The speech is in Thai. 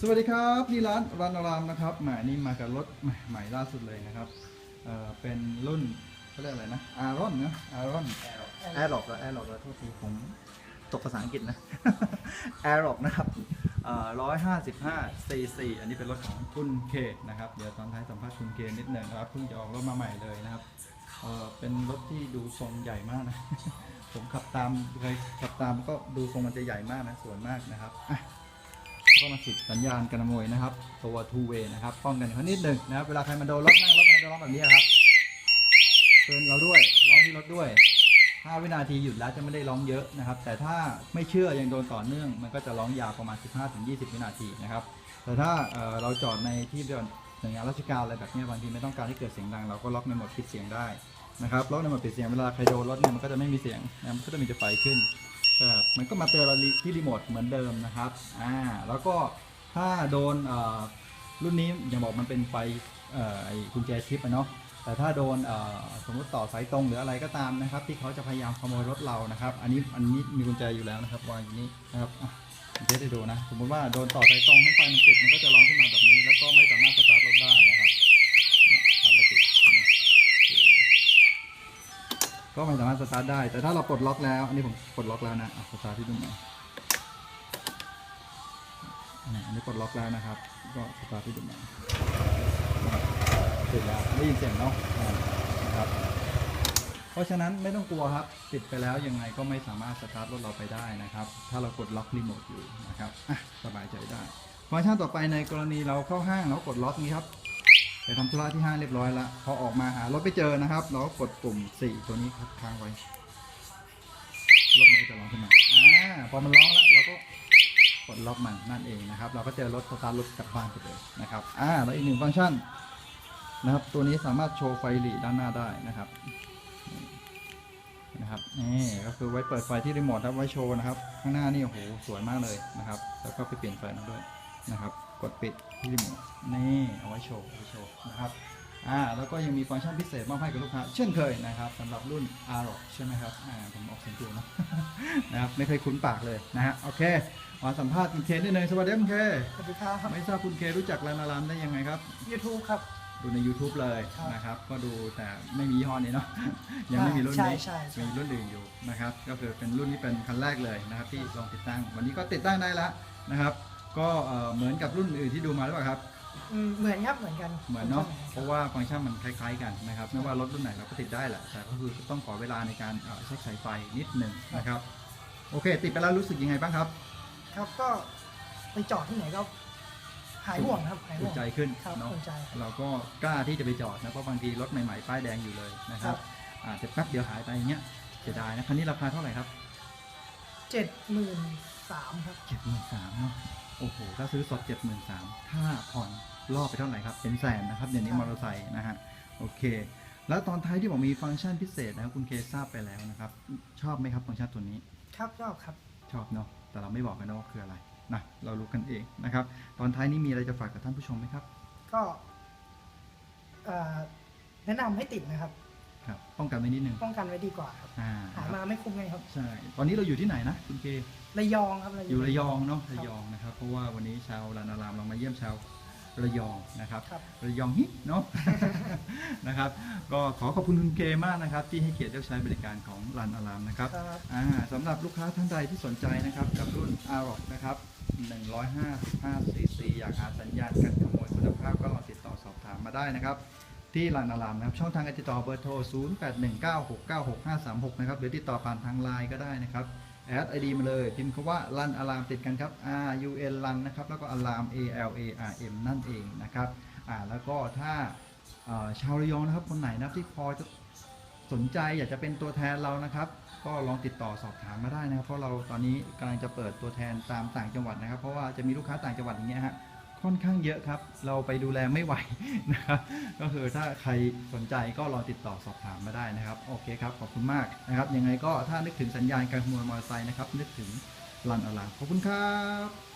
สวัสดีครับนี่ร้านรันารามนะครับแหมนี่มากับรถใหม่ล่าสุดเลยนะครับเอ่อเป็นรุ่นเขาเรียกอะไรนะอารอนนะอารอนแอร์ล็อกแอร์ล็อกแล้วโทษทีผมตกภาษาอังกฤษนะแอร์ล็อกนะครับร้อยห้าสิบห้าซีซีอันนี้เป็นรถของคุณเคนะครับ เดี๋ยวตอนท้ายสัมภาษณ์คุณเคนิดหนึ่งนะครับเพิ่งจะออกรถมาใหม่เลยนะครับเอ่อเป็นรถที่ดูทรงใหญ่มากนะ ผมขับตามเคยขับตามก็ดูทรงมันจะใหญ่มากนะสวยมากนะครับอะ ก็มาสิดสัญญาณกันขโมยนะครับ ตัว two way นะครับ ป้องกันเขานิดหนึ่งนะครับ เวลาใครมาโดนรถนั่งรถมาโดนรถแบบนี้ครับเตือนเราด้วย ร้องที่รถด้วย5วินาทีหยุดแล้วจะไม่ได้ร้องเยอะนะครับ แต่ถ้าไม่เชื่อยังโดนต่อเนื่อง มันก็จะร้องยาวประมาณ 15-20 วินาทีนะครับ แต่ถ้าเเราจอดในที่เดินหน่วยงานราชการอะไรแบบนี้บางทีไม่ต้องการให้เกิดเสียงดังเราก็ล็อกในโหมดปิดเสียงได้นะครับล็อกในโหมดปิดเสียงเวลาใครโดนรถเนี่ยมันก็จะไม่มีเสียงนะมันก็จะมีแต่ไฟขึ้น มันก็มาเตือนเราที่รีโมทเหมือนเดิมนะครับอ่าแล้วก็ถ้าโดนรุ่นนี้อย่างบอกมันเป็นไฟกุญแจชิปอะเนาะแต่ถ้าโดนสมมติต่อสายตรงหรืออะไรก็ตามนะครับ ที่เขาจะพยายามขโมยรถเรานะครับ อันนี้อันนี้มีกุญแจอยู่แล้วนะครับวางอยู่นี่นะครับอะผมจะได้ดูนะ สมมติว่าโดนต่อสายตรงให้ไฟมันติดมันก็จะร้องขึ้นมาแบบนี้ แล้วก็ไม่สามารถสตาร์ทรถได้นะครับเนี่ยทำไม่ติดนะโอเค ก็ไม่สามารถสตาร์ทได้ แต่ถ้าเราปลดล็อกแล้ว อันนี้ผมปลดล็อกแล้วนะอะสตาร์ทที่ดูหน่อยอ่าอันนี้ปลดล็อกแล้วนะครับ ก็สตาร์ทที่ดูหนติดแล้วได้ยินเสียงเนาะนะครับ เพราะฉะนั้นไม่ต้องกลัวครับ ติดไปแล้วยังไงก็ไม่สามารถสตาร์ทรถเราไปได้นะครับ ถ้าเรากดล็อกรีโมทอยู่นะครับสบายใจได้ฟังก์ชันต่อไปในกรณีเราเข้าห้างเรากดล็อกนี้ครับ ไปทำธุระที่ห้างเรียบร้อยแล้วพอออกมาหารถไม่เจอนะครับ เราก็กดปุ่ม 4 ตัวนี้ครับค้างไว้รถมันก็จะร้องขึ้นมาอ่าพอมันร้องแล้วเราก็ปลดล็อกมันนั่นเองนะครับ เราก็เจอรถสตาร์ทรถกลับบ้านไปเลยนะครับอ่าแล้วอีกหนึ่งฟังก์ชันนะครับ ตัวนี้สามารถโชว์ไฟหลีด้านหน้าได้นะครับนะครับนี่ก็คือไว้เปิดไฟที่รีโมทครับไว้โชว์นะครับ ข้างหน้านี่โอ้โหสวยมากเลยนะครับ แล้วก็ไปเปลี่ยนไฟนั้นด้วยนะครับ กดปิดที่รีโมทนี่เอาไว้โชว์ไว้โชว์นะครับอ่าแล้วก็ยังมีฟังก์ชันพิเศษมอบให้กับลูกค้า เช่นเคยนะครับสำหรับรุ่น a r o ใช่ไหมครับอ่าผมออกเสียงถูกเนอะนะครับไม่เคยคุ้นปากเลยนะฮะโอเคมาสัมภาษณ์คุณเคนิดนึงสวัสดีครับคุณเคสวัสดีครับไม่ทราบคุณเครู้จักร้านอารามได้ยังไงครับ YouTube ครับ ดูใน YouTube เลยครับนะครับ ก็ดูแต่ไม่มียี่ห้อนี้เนาะยังไม่มีรุ่นนี้ใช่ใช่ใช่มีรุ่นอื่นอยู่นะครับ ก็คือเป็นรุ่นนี้เป็นคันแรกเลยนะครับ ที่ลองติดตั้งวันนี้ก็ติดตั้งได้แล้วนะครับ ก็เอ่อเหมือนกับรุ่นอื่นที่ดูมาหรือเปล่าครับ อืมเหมือนครับเหมือนกันเหมือนเนาะหมืเพราะว่าฟังก์ชันมันคล้ายๆกันนะครับ ไม่ว่ารถรุ่นไหนเราก็ติดได้แหละ แต่ก็คือต้องขอเวลาในการเอ่อเช็คสายไฟนิดหนึ่งนะครับ โอเค ติดไปแล้วรู้สึกยังไงบ้างครับครับก็ไปจอดที่ไหนก็หายห่วงครับหายห่อุ่วนงใจขึ้นครับเนาะ อุ่นใจครับเราก็กล้าที่จะไปจอดนะเพราะบางทีรถใหม่ๆป้ายแดงอยู่เลยนะครัครับบอาจจะแป๊บเดียวหายไปอย่างเงี้ยเสียดายนะคันนี้ราคาเท่าไหร่ครับเจ็ดหมื่นสามครับ เจ็ดหมื่นสามเนาะ โอ้โห ถ้าซื้อสดเจ็ดหมื่นสามถ้าผ่อนรอบไปเท่าไหร่ครับ เป็นแสนนะครับเดี๋ยวนี้ครับมอเตอร์ไซค์นะฮะ โอเค แล้วตอนท้ายที่บอกมีฟังก์ชันพิเศษนะครับคุณเคทราบไปแล้วนะครับ ชอบไหมครับฟังก์ชันตัวนี้ครับชอบครับ ชอบเนาะ แต่เราไม่บอกกันนะว่าคืออะไรนะ เรารู้กันเองนะครับ ตอนท้ายนี้มีอะไรจะฝากกับท่านผู้ชมไหมครับ ก็เอ่อแนะนำให้ติดนะครับ ครับป้องกันไว้นิดนึงป้องกันไว้ดีกว่าครับอ่าหามาไม่คุ้มไงครับ ใช่ตอนนี้เราอยู่ที่ไหนนะคุณเคระยองครับอยู่ระยองเนาะระยองนะครับ เพราะว่าวันนี้ชาวลานารามเรามาเยี่ยมชาวระยองนะครับครับระยองฮิเนาะนะครับ ก็ขอขอบคุณคุณเกมากนะครับ ที่ให้เกียรติเลือกใช้บริการของลานอารามนะครับครับอ่าสำหรับลูกค้าท่านใดที่สนใจนะครับ กับรุ่น a r o c นะครับ 155 cc อยากหาสัญญาณการขโมยคุณภาพก็ลองติดต่อสอบถามมาได้นะครับ ที่ลานอารามนะครับช่องทางการติดต่อเบอร์โทร 0819696536 นะครับหรือติดต่อผ่านทางไลน์ก็ได้นะครับแอดไอดีมาเลยพิมพ์คำว่ารันอารามติดกันครับ R U N รันนะครับแล้วก็อาราม A L A R M นั่นเองนะครับอ่าแล้วก็ถ้าชาวระยองนะครับคนไหนนะครับที่พอจะสนใจอยากจะเป็นตัวแทนเรานะครับ ก็ลองติดต่อสอบถามมาได้นะครับ เพราะเราตอนนี้กำลังจะเปิดตัวแทนตามต่างจังหวัดนะครับ เพราะว่าจะมีลูกค้าต่างจังหวัดอย่างเงี้ยฮะ ค่อนข้างเยอะครับ เราไปดูแลไม่ไหวนะครับก็คือถ้าใครสนใจก็ลองติดต่อสอบถามมาได้นะครับ โอเคครับ ขอบคุณมากนะครับ ยังไงก็ถ้านึกถึงสัญญาณการขโมยมอเตอร์ไซค์นะครับ นึกถึงรันอลาขอบคุณครับ